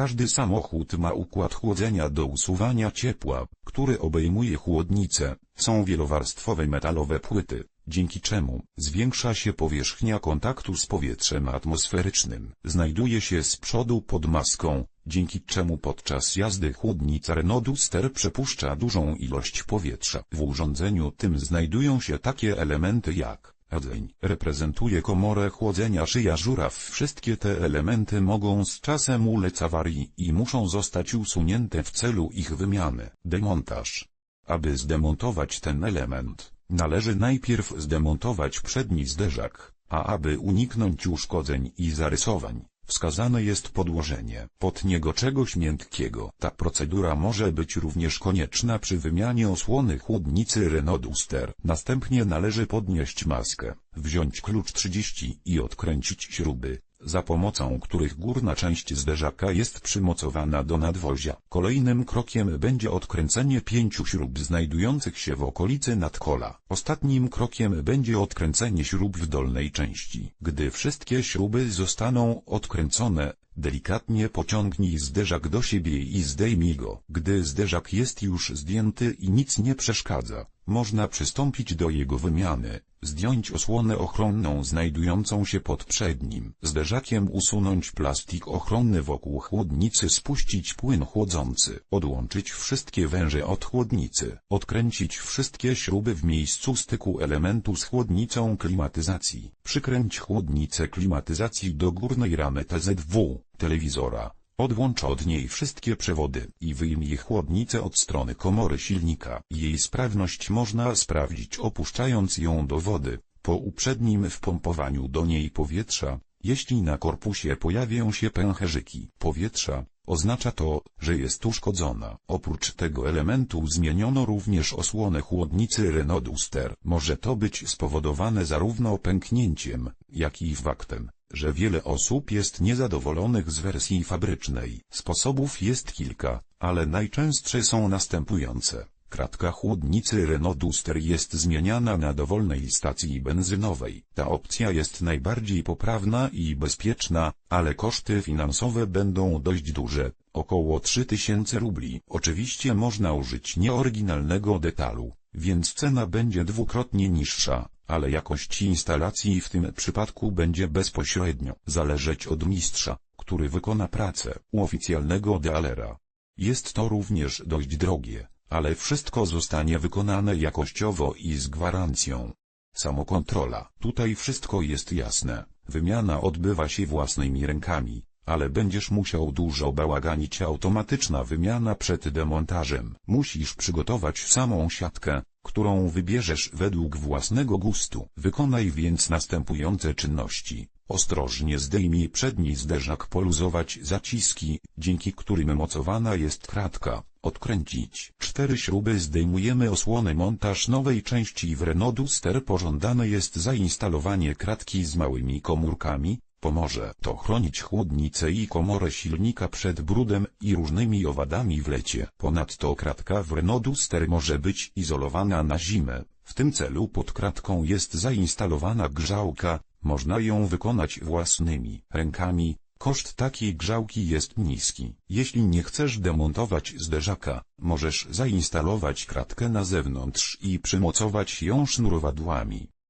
Każdy samochód ma układ chłodzenia do usuwania ciepła, który obejmuje chłodnicę. Są wielowarstwowe metalowe płyty, dzięki czemu zwiększa się powierzchnia kontaktu z powietrzem atmosferycznym. Znajduje się z przodu pod maską, dzięki czemu podczas jazdy chłodnica Renault Duster przepuszcza dużą ilość powietrza. W urządzeniu tym znajdują się takie elementy jak Rdzeń reprezentuje komorę chłodzenia szyja żuraw. Wszystkie te elementy mogą z czasem ulec awarii i muszą zostać usunięte w celu ich wymiany. Demontaż. Aby zdemontować ten element, należy najpierw zdemontować przedni zderzak, a aby uniknąć uszkodzeń i zarysowań, wskazane jest podłożenie pod niego czegoś miękkiego. Ta procedura może być również konieczna przy wymianie osłony chłodnicy Renault Duster. Następnie należy podnieść maskę, wziąć klucz 30 i odkręcić śruby, za pomocą których górna część zderzaka jest przymocowana do nadwozia. Kolejnym krokiem będzie odkręcenie pięciu śrub znajdujących się w okolicy nadkola. Ostatnim krokiem będzie odkręcenie śrub w dolnej części. Gdy wszystkie śruby zostaną odkręcone, delikatnie pociągnij zderzak do siebie i zdejmij go. Gdy zderzak jest już zdjęty i nic nie przeszkadza, można przystąpić do jego wymiany. Zdjąć osłonę ochronną znajdującą się pod przednim zderzakiem usunąć plastik ochronny wokół chłodnicy spuścić płyn chłodzący odłączyć wszystkie węże od chłodnicy odkręcić wszystkie śruby w miejscu styku elementu z chłodnicą klimatyzacji przykręć chłodnicę klimatyzacji do górnej ramy TZW telewizora Odłącz od niej wszystkie przewody i wyjmij chłodnicę od strony komory silnika. Jej sprawność można sprawdzić opuszczając ją do wody, po uprzednim wpompowaniu do niej powietrza. Jeśli na korpusie pojawią się pęcherzyki powietrza, oznacza to, że jest uszkodzona. Oprócz tego elementu zmieniono również osłonę chłodnicy Renault Duster. Może to być spowodowane zarówno pęknięciem, jak i faktem, że wiele osób jest niezadowolonych z wersji fabrycznej. Sposobów jest kilka, ale najczęstsze są następujące. Kratka chłodnicy Renault Duster jest zmieniana na dowolnej stacji benzynowej. Ta opcja jest najbardziej poprawna i bezpieczna, ale koszty finansowe będą dość duże, około 3000 rubli. Oczywiście można użyć nieoryginalnego detalu, więc cena będzie dwukrotnie niższa, ale jakość instalacji w tym przypadku będzie bezpośrednio zależeć od mistrza, który wykona pracę u oficjalnego dealera. Jest to również dość drogie, ale wszystko zostanie wykonane jakościowo i z gwarancją. Samokontrola. Tutaj wszystko jest jasne. Wymiana odbywa się własnymi rękami, ale będziesz musiał dużo bałaganić automatyczna wymiana przed demontażem. Musisz przygotować samą siatkę, którą wybierzesz według własnego gustu. Wykonaj więc następujące czynności. Ostrożnie zdejmij przedni zderzak poluzować zaciski, dzięki którym mocowana jest kratka. Odkręcić. Cztery śruby zdejmujemy osłonę montaż nowej części w Renault Duster pożądane jest zainstalowanie kratki z małymi komórkami, Pomoże to chronić chłodnicę i komorę silnika przed brudem i różnymi owadami w lecie. Ponadto kratka w Renault Duster może być izolowana na zimę. W tym celu pod kratką jest zainstalowana grzałka, można ją wykonać własnymi rękami. Koszt takiej grzałki jest niski. Jeśli nie chcesz demontować zderzaka, możesz zainstalować kratkę na zewnątrz i przymocować ją sznurowadłami.